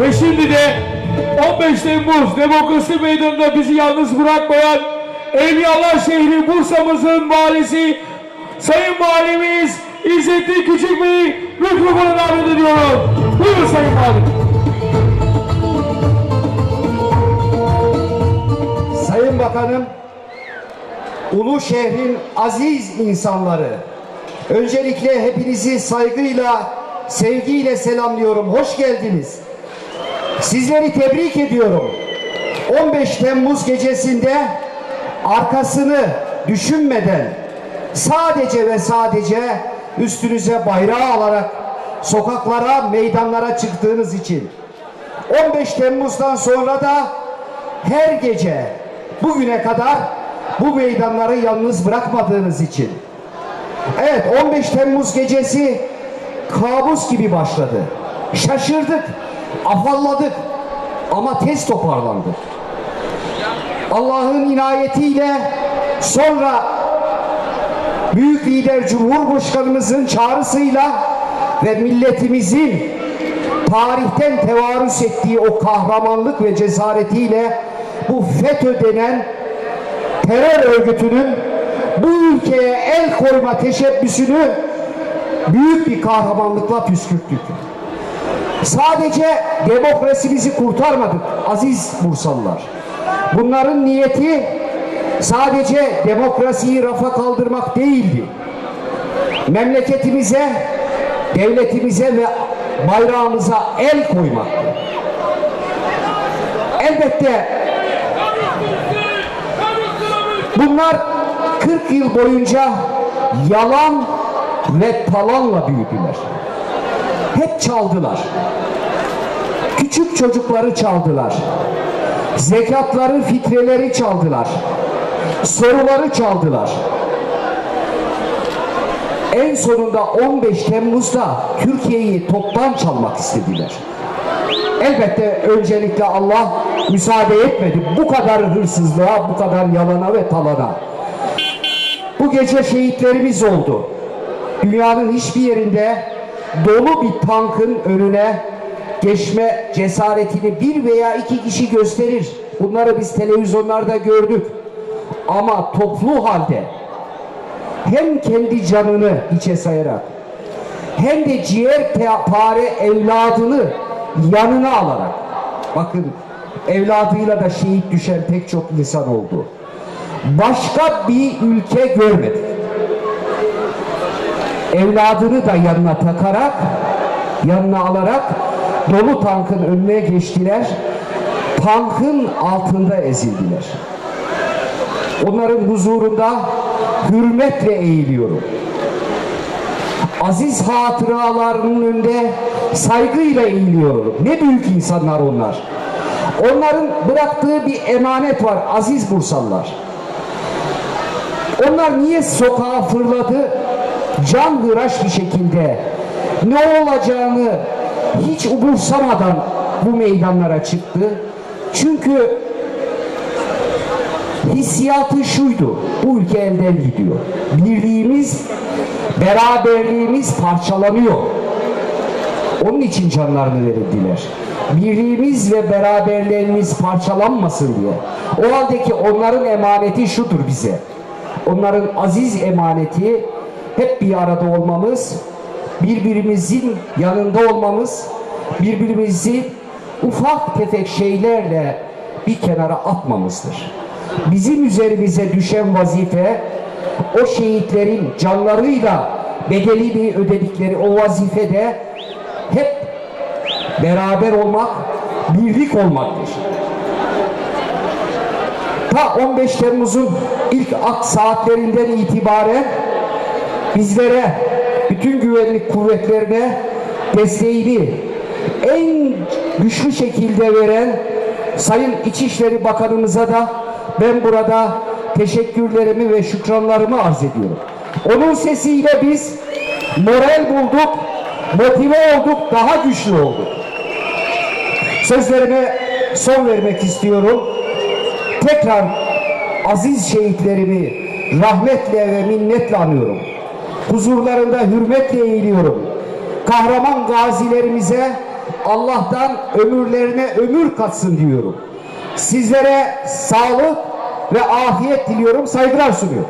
Ve şimdi de 15 Temmuz Demokrasi Meydanı'nda bizi yalnız bırakmayan Evliyalar şehri Bursa'mızın valisi Sayın Valimiz İzzettin Küçük Bey'i mikrofona davet ediyorum. Buyurun Sayın Valim. Sayın Bakanım, Ulu şehrin aziz insanları, öncelikle hepinizi saygıyla, sevgiyle selamlıyorum. Hoş geldiniz. Sizleri tebrik ediyorum. 15 Temmuz gecesinde arkasını düşünmeden sadece ve sadece üstünüze bayrağı alarak sokaklara, meydanlara çıktığınız için 15 Temmuz'dan sonra da her gece bugüne kadar bu meydanları yalnız bırakmadığınız için. Evet 15 Temmuz gecesi kabus gibi başladı. Şaşırdık, afalladık ama tez toparlandık. Allah'ın inayetiyle sonra Büyük Lider Cumhurbaşkanımızın çağrısıyla ve milletimizin tarihten tevarüs ettiği o kahramanlık ve cesaretiyle bu FETÖ denen terör örgütünün bu ülkeye el koyma teşebbüsünü büyük bir kahramanlıkla püskürttük. Sadece demokrasimizi kurtarmadık aziz Bursalılar. Bunların niyeti sadece demokrasiyi rafa kaldırmak değildi. Memleketimize, devletimize ve bayrağımıza el koymaktı. Elbette bunlar 40 yıl boyunca yalan ve talanla büyüdüler. Hep çaldılar. Küçük çocukları çaldılar. Zekatları, fitreleri çaldılar. Soruları çaldılar. En sonunda 15 Temmuz'da Türkiye'yi toptan çalmak istediler. Elbette öncelikle Allah müsaade etmedi. Bu kadar hırsızlığa, bu kadar yalana ve talana. Bu gece şehitlerimiz oldu. Dünyanın hiçbir yerinde dolu bir tankın önüne geçme cesaretini bir veya iki kişi gösterir. Bunları biz televizyonlarda gördük. Ama toplu halde hem kendi canını hiçe sayarak hem de ciğer pare evladını yanına alarak bakın evladıyla da şehit düşen pek çok insan oldu. Başka bir ülke görmedik. Evladını da yanına takarak yanına alarak dolu tankın önüne geçtiler. Tankın altında ezildiler. Onların huzurunda hürmetle eğiliyorum. Aziz hatıralarının önünde saygıyla eğiliyorum. Ne büyük insanlar onlar. Onların bıraktığı bir emanet var aziz Bursalılar. Onlar niye sokağa fırladı? Can hıraş bir şekilde ne olacağını hiç umursamadan bu meydanlara çıktı. Çünkü hissiyatı şuydu. Bu ülke elden gidiyor. Birliğimiz, beraberliğimiz parçalanıyor. Onun için canlarını verildiler. Birliğimiz ve beraberliğimiz parçalanmasın diye. O haldeki onların emaneti şudur bize. Onların aziz emaneti hep bir arada olmamız, birbirimizin yanında olmamız, birbirimizi ufak tefek şeylerle bir kenara atmamızdır. Bizim üzerimize düşen vazife o şehitlerin canlarıyla bedelini ödedikleri o vazifede hep beraber olmak, birlik olmaktır. Ta 15 Temmuz'un ilk ak saatlerinden itibaren bizlere, bütün güvenlik kuvvetlerine desteğini en güçlü şekilde veren Sayın İçişleri Bakanımıza da ben burada teşekkürlerimi ve şükranlarımı arz ediyorum. Onun sesiyle biz moral bulduk, motive olduk, daha güçlü olduk. Sözlerime son vermek istiyorum. Tekrar aziz şehitlerimi rahmetle ve minnetle anıyorum. Huzurlarında hürmetle eğiliyorum. Kahraman gazilerimize Allah'tan ömürlerine ömür katsın diyorum. Sizlere sağlık ve afiyet diliyorum, saygılar sunuyorum.